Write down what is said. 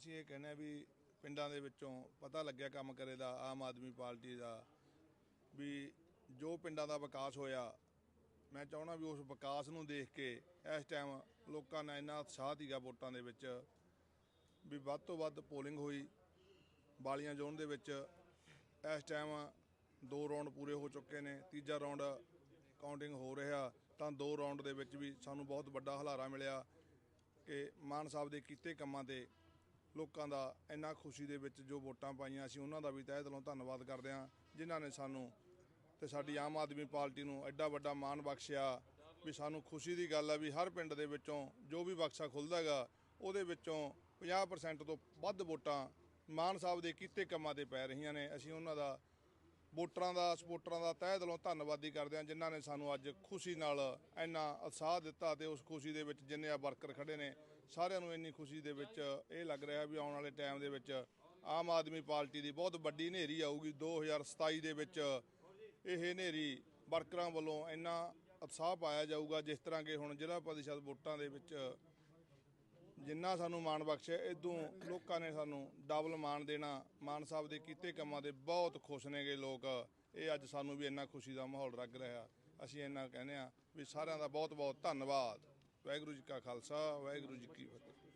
ਅਸੀਂ ਇਹ ਕਹਿੰਦੇ ਆ ਵੀ ਪਿੰਡਾਂ ਦੇ ਵਿੱਚੋਂ ਪਤਾ ਲੱਗਿਆ ਕੰਮ ਕਰੇ ਦਾ ਆਮ ਆਦਮੀ ਪਾਰਟੀ ਦਾ, ਵੀ ਜੋ ਪਿੰਡਾਂ ਦਾ ਵਿਕਾਸ ਹੋਇਆ, ਮੈਂ ਚਾਹਣਾ ਵੀ ਉਸ ਵਿਕਾਸ ਨੂੰ ਦੇਖ ਕੇ ਇਸ ਟਾਈਮ ਲੋਕਾਂ ਨੇ ਇੰਨਾ ਉਤਸ਼ਾਹ ਸੀਗਾ ਵੋਟਾਂ ਦੇ ਵਿੱਚ, ਵੀ ਵੱਧ ਤੋਂ ਵੱਧ ਪੋਲਿੰਗ ਹੋਈ ਬਾਲੀਆਂ ਜ਼ੋਨ ਦੇ ਵਿੱਚ, ਇਸ ਟਾਈਮ ਦੋ ਰਾਉਂਡ ਪੂਰੇ ਹੋ ਚੁੱਕੇ ਨੇ, ਤੀਜਾ ਰਾਉਂਡ ਕਾਊਂਟਿੰਗ ਹੋ ਰਿਹਾ, ਤਾਂ ਦੋ ਰਾਉਂਡ ਦੇ ਵਿੱਚ ਵੀ ਸਾਨੂੰ ਬਹੁਤ ਵੱਡਾ ਹਲਾਰਾ ਮਿਲਿਆ, ਕਿ ਮਾਨ ਸਾਹਿਬ ਦੇ ਕੀਤੇ ਕੰਮਾਂ ਤੇ ਲੋਕਾਂ ਦਾ ਇੰਨਾ ਖੁਸ਼ੀ ਦੇ ਵਿੱਚ ਜੋ ਵੋਟਾਂ ਪਾਈਆਂ ਅਸੀਂ ਉਹਨਾਂ ਦਾ ਵੀ ਤਹਿ ਦਿਲੋਂ ਧੰਨਵਾਦ ਕਰਦੇ ਹਾਂ, ਜਿਨ੍ਹਾਂ ਨੇ ਸਾਨੂੰ ਤੇ ਸਾਡੀ ਆਮ ਆਦਮੀ ਪਾਰਟੀ ਨੂੰ ਐਡਾ ਵੱਡਾ ਮਾਣ ਬਖਸ਼ਿਆ ਵੀ ਸਾਨੂੰ ਖੁਸ਼ੀ ਦੀ ਗੱਲ ਹੈ ਵੀ ਹਰ ਪਿੰਡ ਦੇ ਵਿੱਚੋਂ ਜੋ ਵੀ ਬਕਸਾ ਖੁੱਲਦਾ ਹੈਗਾ, ਉਹਦੇ ਵਿੱਚੋਂ 50% ਤੋਂ ਵੱਧ ਵੋਟਾਂ ਮਾਨ ਸਾਹਿਬ ਦੇ ਕੀਤੇ ਕੰਮਾਂ ਤੇ ਪੈ ਰਹੀਆਂ ਨੇ। ਅਸੀਂ ਉਹਨਾਂ ਦਾ ਵੋਟਰਾਂ ਦਾ, ਸਪੋਰਟਰਾਂ ਦਾ ਤਹਿ ਦਿਲੋਂ ਧੰਨਵਾਦੀ ਕਰਦੇ ਹਾਂ ਜਿਨ੍ਹਾਂ ਨੇ ਸਾਨੂੰ ਅੱਜ ਖੁਸ਼ੀ ਨਾਲ ਇੰਨਾ ਉਤਸ਼ਾਹ ਦਿੱਤਾ ਤੇ ਉਸ ਖੁਸ਼ੀ ਦੇ ਵਿੱਚ ਜਿੰਨੇ ਆ ਵਰਕਰ ਖੜੇ ਨੇ, ਸਾਰਿਆਂ ਨੂੰ ਇੰਨੀ ਖੁਸ਼ੀ ਦੇ ਵਿੱਚ ਇਹ ਲੱਗ ਰਿਹਾ ਵੀ ਆਉਣ ਵਾਲੇ ਟਾਈਮ ਦੇ ਵਿੱਚ ਆਮ ਆਦਮੀ ਪਾਰਟੀ ਦੀ ਬਹੁਤ ਵੱਡੀ ਹਨੇਰੀ ਆਊਗੀ। 2027 ਦੇ ਵਿੱਚ ਇਹ ਹਨੇਰੀ ਵਰਕਰਾਂ ਵੱਲੋਂ ਇੰਨਾ ਉਤਸ਼ਾਹ ਪਾਇਆ ਜਾਊਗਾ, ਜਿਸ ਤਰ੍ਹਾਂ ਕਿ ਹੁਣ ਜ਼ਿਲ੍ਹਾ ਪਰਿਸ਼ਦ ਵੋਟਾਂ ਦੇ ਵਿੱਚ ਜਿੰਨਾ ਸਾਨੂੰ ਮਾਣ ਬਖਸ਼ਿਆ, ਇਦੋਂ ਲੋਕਾਂ ਨੇ ਸਾਨੂੰ ਡਬਲ ਮਾਣ ਦੇਣਾ, ਮਾਨ ਸਾਹਿਬ ਦੇ ਕੀਤੇ ਕੰਮਾਂ ਦੇ ਬਹੁਤ ਖੁਸ਼ ਨੇਗੇ ਲੋਕ। ਇਹ ਅੱਜ ਸਾਨੂੰ ਵੀ ਇੰਨਾ ਖੁਸ਼ੀ ਦਾ ਮਾਹੌਲ ਲੱਗ ਰਿਹਾ। ਅਸੀਂ ਇੰਨਾ ਕਹਿੰਦੇ ਆ ਵੀ ਸਾਰਿਆਂ ਦਾ ਬਹੁਤ ਬਹੁਤ ਧੰਨਵਾਦ। ਵਾਹਿਗੁਰੂ ਜੀ ਕਾ ਖਾਲਸਾ, ਵਾਹਿਗੁਰੂ ਜੀ ਕੀ ਫਤਿਹ।